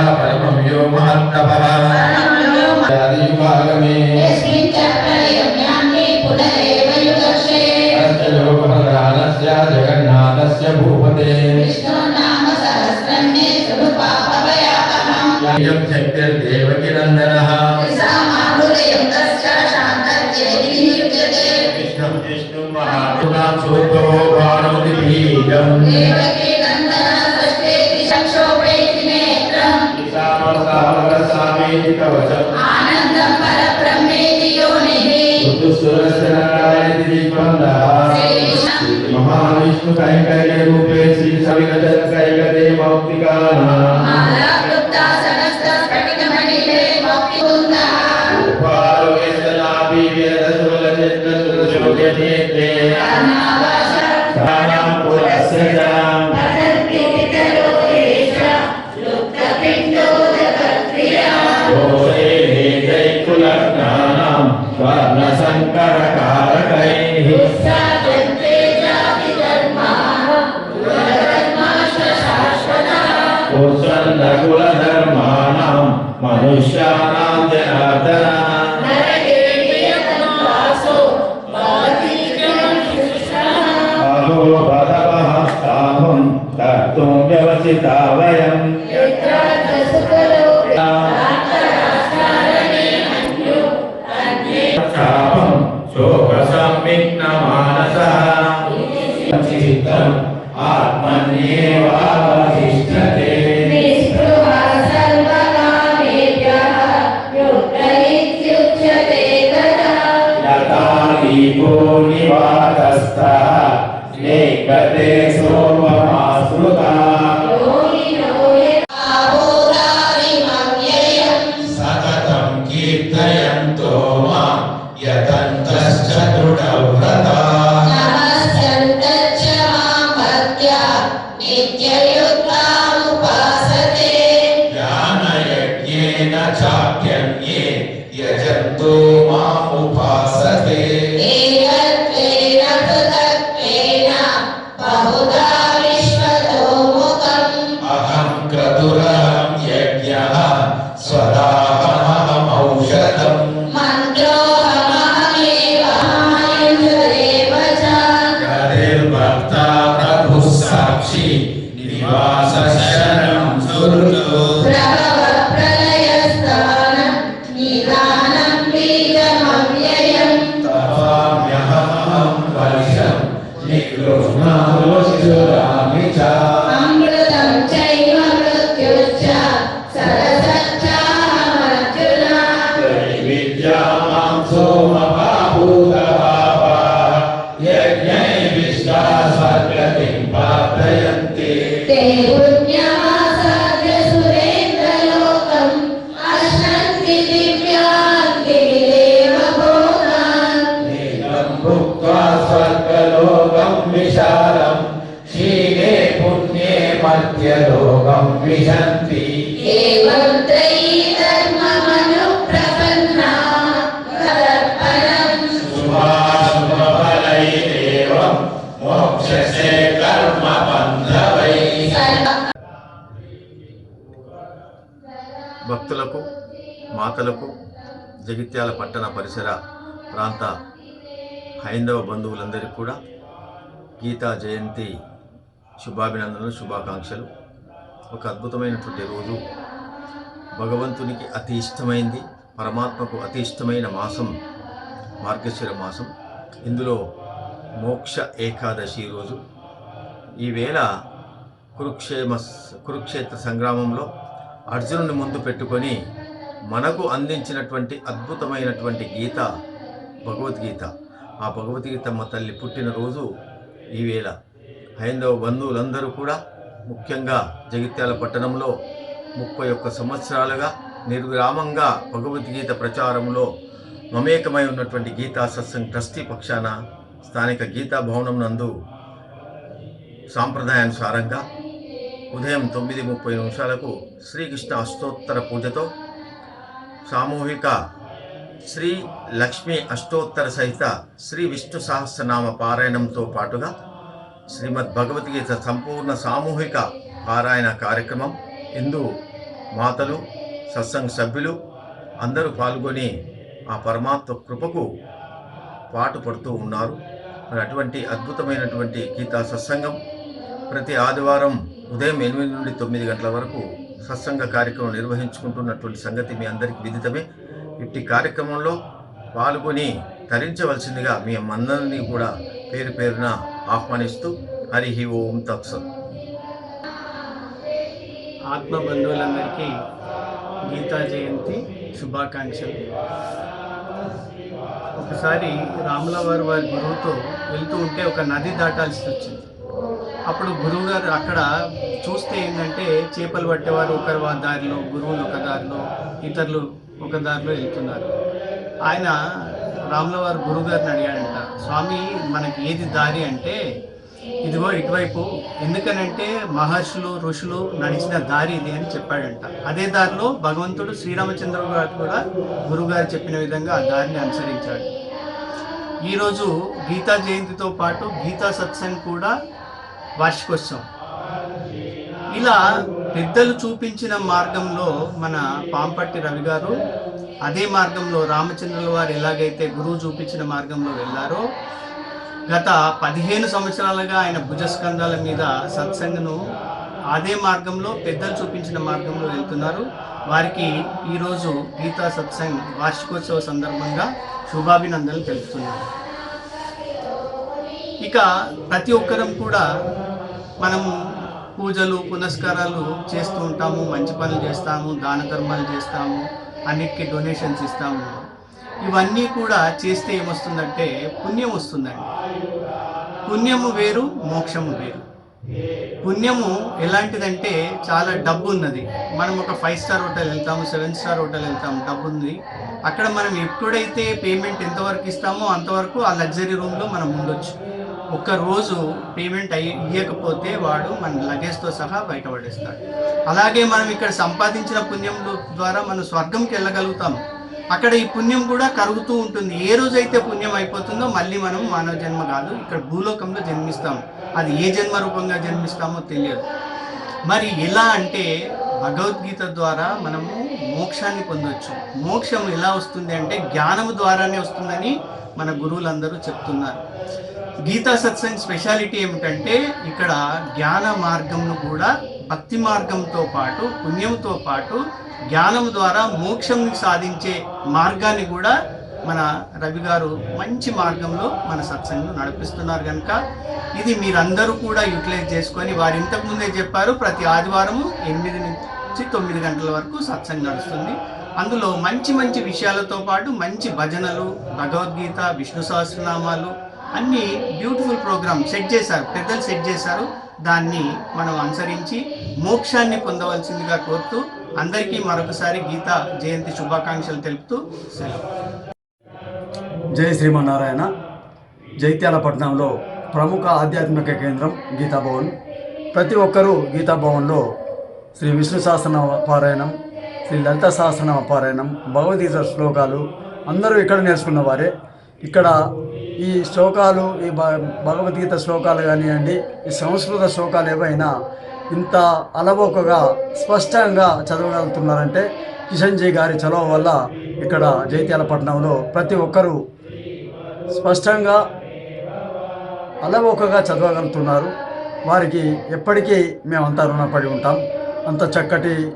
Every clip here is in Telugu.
परमं यो महत्तपः आदियुगागमे अस्य लोकप्रधानस्य जगन्नाथस्य भूपते यं शक्तिर्देवकीनन्दनः ఆనందం పరబ్రహ్మేదియోనిదే మహావిష్ణు కైంకర్య రూపే శ్రీ సవిగజ కైకదే మౌక్తికానా जैकुलग्नानां वर्णशङ्करकारकैः कुसन्दकुलधर्माणां मनुष्याणां जनार्दना अहो भदवहस्ताहं कर्तुं व्यवसिता वयम् आत्मन्येवावतिष्ठते na rośla miecza. విశంతి భక్తులకు మాతలకు జగిత్యాల పట్టణ పరిసర ప్రాంత హైందవ బంధువులందరికీ కూడా గీతా జయంతి శుభాభినందనలు శుభాకాంక్షలు. ఒక అద్భుతమైనటువంటి రోజు. భగవంతునికి అతి ఇష్టమైంది పరమాత్మకు అతి ఇష్టమైన మాసం మార్గశిర మాసం. ఇందులో మోక్ష ఏకాదశి రోజు. ఈవేళ కురుక్షేమ కురుక్షేత్ర సంగ్రామంలో అర్జునుని ముందు పెట్టుకొని మనకు అందించినటువంటి అద్భుతమైనటువంటి గీత భగవద్గీత. ఆ భగవద్గీతమ్మ తల్లి పుట్టినరోజు ఈవేళ హైందవ బంధువులందరూ కూడా ముఖ్యంగా జగిత్యాల పట్టణంలో ముప్పై ఒక్క సంవత్సరాలుగా నిర్విరామంగా భగవద్గీత ప్రచారంలో మమేకమై ఉన్నటువంటి గీతా సత్సంగ్ ట్రస్టీ పక్షాన స్థానిక గీతా భవనం నందు సాంప్రదాయానుసారంగా ఉదయం తొమ్మిది ముప్పై నిమిషాలకు శ్రీకృష్ణ అష్టోత్తర పూజతో సామూహిక శ్రీ లక్ష్మీ అష్టోత్తర సహిత శ్రీ విష్ణు సహస్రనామ పారాయణంతో పాటుగా శ్రీమద్ భగవద్గీత సంపూర్ణ సామూహిక పారాయణ కార్యక్రమం. ఇందు మాతలు సత్సంగ సభ్యులు అందరూ పాల్గొని ఆ పరమాత్మ కృపకు పాటుపడుతూ ఉన్నారు. మరి అటువంటి అద్భుతమైనటువంటి గీతా సత్సంగం ప్రతి ఆదివారం ఉదయం ఎనిమిది నుండి తొమ్మిది గంటల వరకు సత్సంగ కార్యక్రమం నిర్వహించుకుంటున్నటువంటి సంగతి మీ అందరికీ విదితమే. ఇట్టి కార్యక్రమంలో పాల్గొని తరించవలసిందిగా మీ అందరినీ కూడా పేరు పేరున ఆహ్వానిస్తూ హరి ఓం తత్సత్. ఆత్మ బంధువులందరికీ గీతా జయంతి శుభాకాంక్షలు. ఒకసారి రాములవారు వారి గురువుతో వెళ్తూ ఉంటే ఒక నది దాటాల్సి వచ్చింది. అప్పుడు గురువు గారు అక్కడ చూస్తే ఏంటంటే చేపలు పట్టేవారు ఒకరు వారి దారిలో గురువులు ఒక దారిలో ఇతరులు ఒక దారిలో వెళ్తున్నారు. ఆయన రాములవారి గురువు గారిని అడిగాడంట స్వామి మనకి ఏది దారి అంటే ఇదిగో ఇటువైపు ఎందుకనంటే మహర్షులు ఋషులు నడిచిన దారి ఇది అని చెప్పాడంట. అదే దారిలో భగవంతుడు శ్రీరామచంద్ర గారు కూడా గురుగారు చెప్పిన విధంగా ఆ దారిని అనుసరించాడు. ఈరోజు గీతా జయంతితో పాటు గీతా సత్సంగ్ కూడా వార్షికోత్సవం. ఇలా పెద్దలు చూపించిన మార్గంలో మన పాంపట్టి రవి గారు అదే మార్గంలో రామచంద్రుల వారు ఎలాగైతే గురువు చూపించిన మార్గంలో వెళ్ళారో గత పదిహేను సంవత్సరాలుగా ఆయన భుజస్కంధాల మీద సత్సంగను అదే మార్గంలో పెద్దలు చూపించిన మార్గంలో వెళ్తున్నారు. వారికి ఈరోజు గీతా సత్సంగ్ వార్షికోత్సవ సందర్భంగా శుభాభినందనలు తెలుపుతున్నారు. ఇక ప్రతి ఒక్కరం కూడా మనము పూజలు పునస్కారాలు చేస్తూ ఉంటాము. మంచి పనులు చేస్తాము దాన ధర్మాలు చేస్తాము. అన్నిటికీ డొనేషన్స్ ఇస్తాము. ఇవన్నీ కూడా చేస్తే ఏమొస్తుందంటే పుణ్యం వస్తుందండి. పుణ్యము వేరు మోక్షము వేరు. పుణ్యము ఎలాంటిదంటే చాలా డబ్బు ఉన్నది మనం ఒక ఫైవ్ స్టార్ హోటల్ వెళ్తాము సెవెన్ స్టార్ హోటల్ వెళ్తాము డబ్బు ఉంది అక్కడ మనం ఎప్పుడైతే పేమెంట్ ఎంతవరకు ఇస్తామో అంతవరకు ఆ లగ్జరీ రూమ్లో మనం ఉండొచ్చు. ఒక్కరోజు పేమెంట్ అయ్యి ఇవ్వకపోతే వాడు మన లగేజ్తో సహా బయటపడేస్తాడు. అలాగే మనం ఇక్కడ సంపాదించిన పుణ్యం ద్వారా మనం స్వర్గంకి వెళ్ళగలుగుతాం. అక్కడ ఈ పుణ్యం కూడా కరుగుతూ ఉంటుంది. ఏ రోజైతే పుణ్యం అయిపోతుందో మళ్ళీ మనం మానవ జన్మ కాదు ఇక్కడ భూలోకంలో జన్మిస్తాం. అది ఏ జన్మ రూపంగా జన్మిస్తామో తెలియదు. మరి ఎలా అంటే భగవద్గీత ద్వారా మనము మోక్షాన్ని పొందొచ్చు. మోక్షం ఎలా వస్తుంది అంటే జ్ఞానము ద్వారానే వస్తుందని మన గురువులందరూ చెప్తున్నారు. గీతా సత్సంగ్ స్పెషాలిటీ ఏమిటంటే ఇక్కడ జ్ఞాన మార్గంను కూడా భక్తి మార్గంతో పాటు పుణ్యంతో పాటు జ్ఞానం ద్వారా మోక్షం సాధించే మార్గాన్ని కూడా మన రవి గారు మంచి మార్గంలో మన సత్సంగం నడిపిస్తున్నారు కనుక ఇది మీరందరూ కూడా యూటిలైజ్ చేసుకొని వారు ఇంతకుముందే చెప్పారు ప్రతి ఆదివారము ఎనిమిది నుంచి తొమ్మిది గంటల వరకు సత్సంగం నడుస్తుంది. అందులో మంచి మంచి విషయాలతో పాటు మంచి భజనలు భగవద్గీత విష్ణు సహస్రనామాలు అన్ని బ్యూటిఫుల్ ప్రోగ్రామ్ సెట్ చేశారు పెద్దలు సెట్ చేశారు. దాన్ని మనం అనుసరించి మోక్షాన్ని పొందవలసిందిగా కోరుతూ అందరికీ మరొకసారి గీత జయంతి శుభాకాంక్షలు తెలుపుతూ సెలవు. జై శ్రీమన్నారాయణ. జైత్యాల పట్టణంలో ప్రముఖ ఆధ్యాత్మిక కేంద్రం గీతాభవన్ ప్రతి ఒక్కరూ గీతాభవన్లో శ్రీ విష్ణు సహస్రనామ పారాయణం శ్రీ లలిత సహస్రనామ పారాయణం భగవద్గీత శ్లోకాలు అందరూ ఇక్కడ నేర్చుకున్న వారే ఇక్కడ ఈ శ్లోకాలు ఈ భ- భగవద్గీత శ్లోకాలు కానివ్వండి ఈ సంస్కృత శ్లోకాలు ఏవైనా ఇంత అలవోకగా స్పష్టంగా చదవగలుగుతున్నారంటే కిషన్ జీ గారి చదవ వల్ల ఇక్కడ జైత్యాలపట్నంలో ప్రతి ఒక్కరూ స్పష్టంగా అలవోకగా చదవగలుగుతున్నారు. వారికి ఎప్పటికీ మేమంతా రుణపడి ఉంటాం. అంత చక్కటి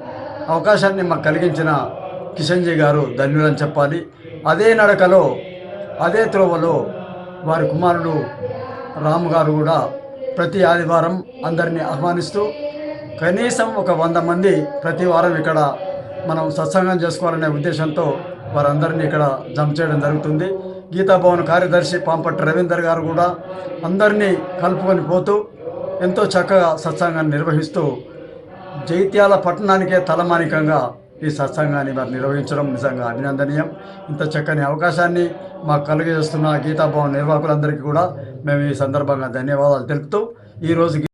అవకాశాన్ని మాకు కలిగించిన కిషన్జీ గారు ధన్యులని చెప్పాలి. అదే నడకలో అదే త్రోవలో వారి కుమారుడు రాము గారు కూడా ప్రతి ఆదివారం అందరినీ ఆహ్వానిస్తూ కనీసం ఒక వంద మంది ప్రతి వారం ఇక్కడ మనం సత్సంగం చేసుకోవాలనే ఉద్దేశంతో వారందరినీ ఇక్కడ జమ చేయడం జరుగుతుంది. గీతాభవన్ కార్యదర్శి పాంపట్ రవీందర్ గారు కూడా అందరినీ కలుపుకొని పోతూ ఎంతో చక్కగా సత్సంగాన్ని నిర్వహిస్తూ జైత్యాల పట్టణానికే తలమానికంగా ఈ సత్సంగాన్ని వారు నిర్వహించడం నిజంగా అభినందనీయం. ఇంత చక్కని అవకాశాన్ని మాకు కలిగజేస్తున్న గీతాభవన్ నిర్వాహకులందరికీ కూడా మేము ఈ సందర్భంగా ధన్యవాదాలు తెలుపుతూ ఈరోజు